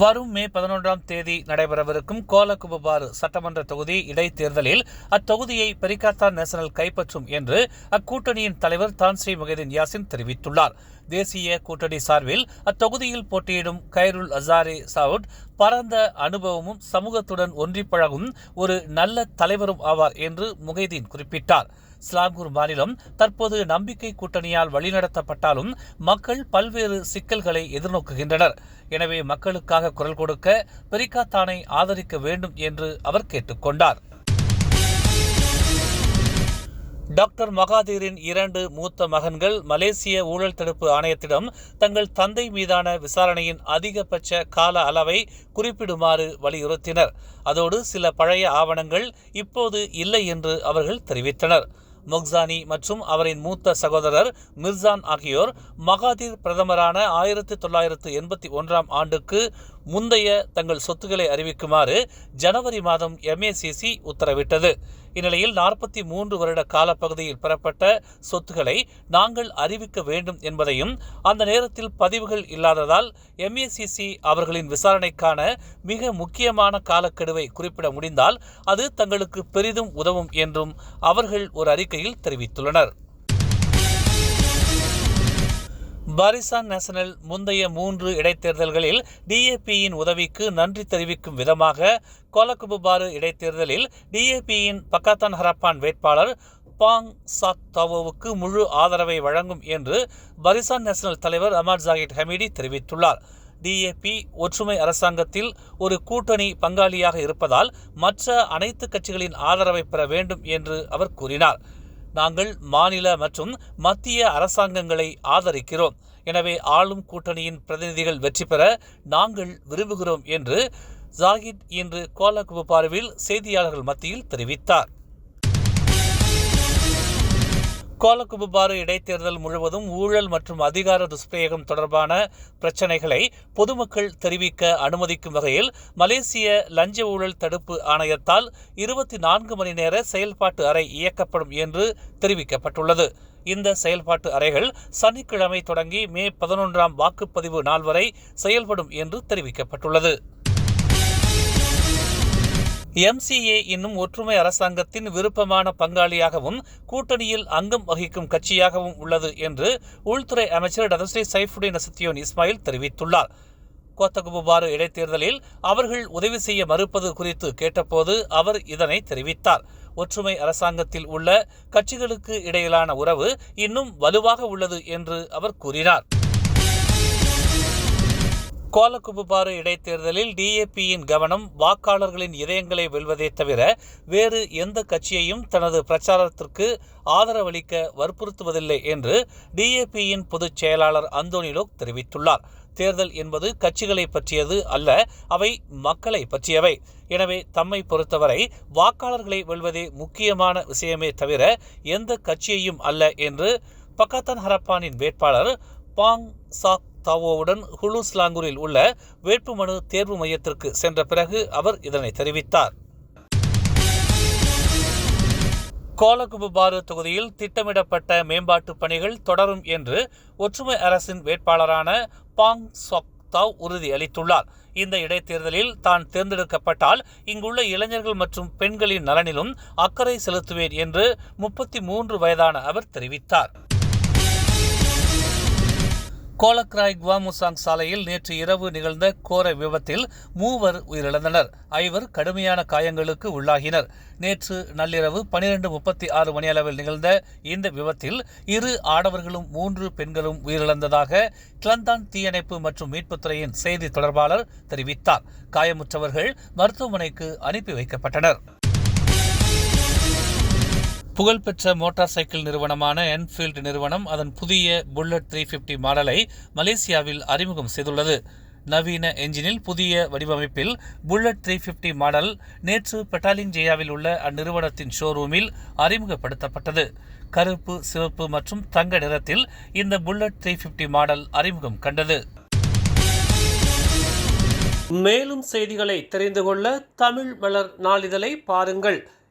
வரும் மே பதினொன்றாம் தேதி நடைபெறவிருக்கும் கோலக்குபாறு சட்டமன்ற தொகுதி இடைத்தேர்தலில் அத்தொகுதியை பெரிகாத்தா நேஷனல் கைப்பற்றும் என்று அக்கூட்டணியின் தலைவர் தான்ஸ்ரீ முகைதீன் யாசின் தெரிவித்துள்ளார். தேசிய கூட்டணி சார்பில் அத்தொகுதியில் போட்டியிடும் கைருல் அசாரி சவுட் பரந்த அனுபவமும் சமூகத்துடன் ஒன்றி பழகும் ஒரு நல்ல தலைவரும் ஆவார் என்று முகைதீன் குறிப்பிட்டார். இஸ்லாம்பூர் மாநிலம் தற்போது நம்பிக்கை கூட்டணியால் வழிநடத்தப்பட்டாலும் மக்கள் பல்வேறு சிக்கல்களை எதிர்நோக்குகின்றனர். எனவே மக்களுக்காக குரல் கொடுக்க பெரிகாத்தானை ஆதரிக்க வேண்டும் என்று அவர் கேட்டுக்கொண்டார். டாக்டர் மகாதீரின் இரண்டு மூத்த மகன்கள் மலேசிய ஊழல் தடுப்பு ஆணையத்திடம் தங்கள் தந்தை மீதான விசாரணையின் அதிகபட்ச கால அளவை குறிப்பிடுமாறு வலியுறுத்தினர். அதோடு சில பழைய ஆவணங்கள் இப்போது இல்லை என்று அவர்கள் தெரிவித்தனர். மொக்சானி மற்றும் அவரின் மூத்த சகோதரர் மிர்சான் ஆகியோர் மகாதீர் பிரதமரான ஆயிரத்தி தொள்ளாயிரத்து எண்பத்தி ஒன்றாம் ஆண்டுக்கு முந்தைய தங்கள் சொத்துக்களை அறிவிக்குமாறு ஜனவரி மாதம் எம்ஏசிசி உத்தரவிட்டது. இந்நிலையில் நாற்பத்தி மூன்று வருட காலப்பகுதியில் பெறப்பட்ட சொத்துக்களை நாங்கள் அறிவிக்க வேண்டும் என்பதையும் அந்த நேரத்தில் பதிவுகள் இல்லாததால் எம்ஏசிசி அவர்களின் விசாரணைக்கான மிக முக்கியமான காலக்கெடுவை குறிப்பிட முடிந்தால் அது தங்களுக்கு பெரிதும் உதவும் என்றும் அவர்கள் ஒரு அறிக்கையில் தெரிவித்துள்ளனர். பாரிசான் நேஷனல் முந்தைய மூன்று இடைத்தேர்தல்களில் டிஏபியின் உதவிக்கு நன்றி தெரிவிக்கும் விதமாக கோலகுபுபாரு இடைத்தேர்தலில் டிஏபியின் பக்காத்தான் ஹரப்பான் வேட்பாளர் பாங் சாக் தாவோவுக்கு முழு ஆதரவை வழங்கும் என்று பரிசான் நேஷனல் தலைவர் அமர் ஜாகித் ஹமீடி தெரிவித்துள்ளார். டிஏபி ஒற்றுமை அரசாங்கத்தில் ஒரு கூட்டணி பங்காளியாக இருப்பதால் மற்ற அனைத்து கட்சிகளின் ஆதரவை பெற வேண்டும் என்று அவர் கூறினார். நாங்கள் மாநில மற்றும் மத்திய அரசாங்கங்களை ஆதரிக்கிறோம். எனவே ஆளும் கூட்டணியின் பிரதிநிதிகள் வெற்றி பெற நாங்கள் விரும்புகிறோம் என்று ஜாகித் இன்று கோலகுபாருவில் செய்தியாளர்கள் மத்தியில் தெரிவித்தார். கோலகுபாரு இடைத்தேர்தல் முழுவதும் ஊழல் மற்றும் அதிகார துஷ்பிரயோகம் தொடர்பான பிரச்சினைகளை பொதுமக்கள் தெரிவிக்க அனுமதிக்கும் வகையில் மலேசிய லஞ்ச ஊழல் தடுப்பு ஆணையத்தால் இருபத்தி நான்கு மணி நேர செயல்பாட்டு அறை இயக்கப்படும் என்று தெரிவிக்கப்பட்டுள்ளது. இந்த செயல்பாட்டு அறைகள் சனிக்கிழமை தொடங்கி மே பதினொன்றாம் வாக்குப்பதிவு நாள் வரை செயல்படும் என்று தெரிவிக்கப்பட்டுள்ளது. எம்சிஏ இன்னும் ஒற்றுமை அரசாங்கத்தின் விருப்பமான பங்காளியாகவும் கூட்டணியில் அங்கம் வகிக்கும் கட்சியாகவும் உள்ளது என்று உள்துறை அமைச்சர் டதஸ்ரீ சைஃபுடின் நசத்தியோன் இஸ்மாயில் தெரிவித்துள்ளார். கோத்தகுபாறு இடைத்தேர்தலில் அவர்கள் உதவி செய்ய மறுப்பது குறித்து கேட்டபோது அவர் இதனை தெரிவித்தார். ஒற்றுமை அரசாங்கத்தில் உள்ள கட்சிகளுக்கு இடையிலான உறவு இன்னும் வலுவாக உள்ளது என்று அவர் கூறினார். கோலகுபுபாறு இடைத்தேர்தலில் டிஏபியின் கவனம் வாக்காளர்களின் இதயங்களை வெல்வதே தவிர வேறு எந்த கட்சியையும் தனது பிரச்சாரத்திற்கு ஆதரவளிக்க வற்புறுத்துவதில்லை என்று டிஏபியின் பொதுச் செயலாளர் அந்தோனிலோக் தெரிவித்துள்ளார். தேர்தல் என்பது கட்சிகளை பற்றியது அல்ல அவை மக்களை பற்றியவை. எனவே தம்மை பொறுத்தவரை வாக்காளர்களை வெல்வதே முக்கியமான விஷயமே தவிர எந்த கட்சியையும் அல்ல என்று பக்காத்தன் ஹரப்பானின் வேட்பாளர் பாங் சாக் தாவோவுடன் ஹுலு ஸ்லாங்கூரில் உள்ள வேட்புமனு தேர்வு மையத்திற்கு சென்ற பிறகு அவர் இதனை தெரிவித்தார். கோலகுபுபாரு தொகுதியில் திட்டமிடப்பட்ட மேம்பாட்டு பணிகள் தொடரும் என்று ஒற்றுமை அரசின் வேட்பாளரான பாங் சொக் தாவ் உறுதி அளித்துள்ளார் இந்த இடைத்தேர்தலில் தான் தேர்ந்தெடுக்கப்பட்டால் இங்குள்ள இளைஞர்கள் மற்றும் பெண்களின் நலனிலும் அக்கறை செலுத்துவேன் என்று முப்பத்தி மூன்று வயதான அவர் தெரிவித்தார். கோலக்ராய் குவாமுசாங் சாலையில் நேற்று இரவு நிகழ்ந்த கோர விபத்தில் மூவர் உயிரிழந்தனர். ஐவர் கடுமையான காயங்களுக்கு உள்ளாகினர். நேற்று நள்ளிரவு பனிரெண்டு முப்பத்தி ஆறு மணியளவில் நிகழ்ந்த இந்த விபத்தில் இரு ஆடவர்களும் மூன்று பெண்களும் உயிரிழந்ததாக கிளந்தான் தீயணைப்பு மற்றும் மீட்புத்துறையின் செய்தி தொடர்பாளர் தெரிவித்தார். காயமுற்றவர்கள் மருத்துவமனைக்கு அனுப்பி வைக்கப்பட்டனர். புகழ்பெற்ற மோட்டார் சைக்கிள் நிறுவனமான என்ஃபீல்டு நிறுவனம் அதன் புதிய புல்லட் த்ரீ ஃபிஃப்டி மாடலை மலேசியாவில் அறிமுகம் செய்துள்ளது. நவீன என்ஜினில் புதிய வடிவமைப்பில் புல்லட் த்ரீ ஃபிஃப்டி மாடல் நேற்று பெட்டாலிங் ஜெயாவில் உள்ள அந்நிறுவனத்தின் ஷோரூமில் அறிமுகப்படுத்தப்பட்டது. கருப்பு சிவப்பு மற்றும் தங்க நிறத்தில் இந்த புல்லட் த்ரீ ஃபிஃப்டி மாடல் அறிமுகம் கண்டது. மேலும் செய்திகளை தெரிந்து கொள்ள தமிழ் மலர் நாளிதழை பாருங்கள்.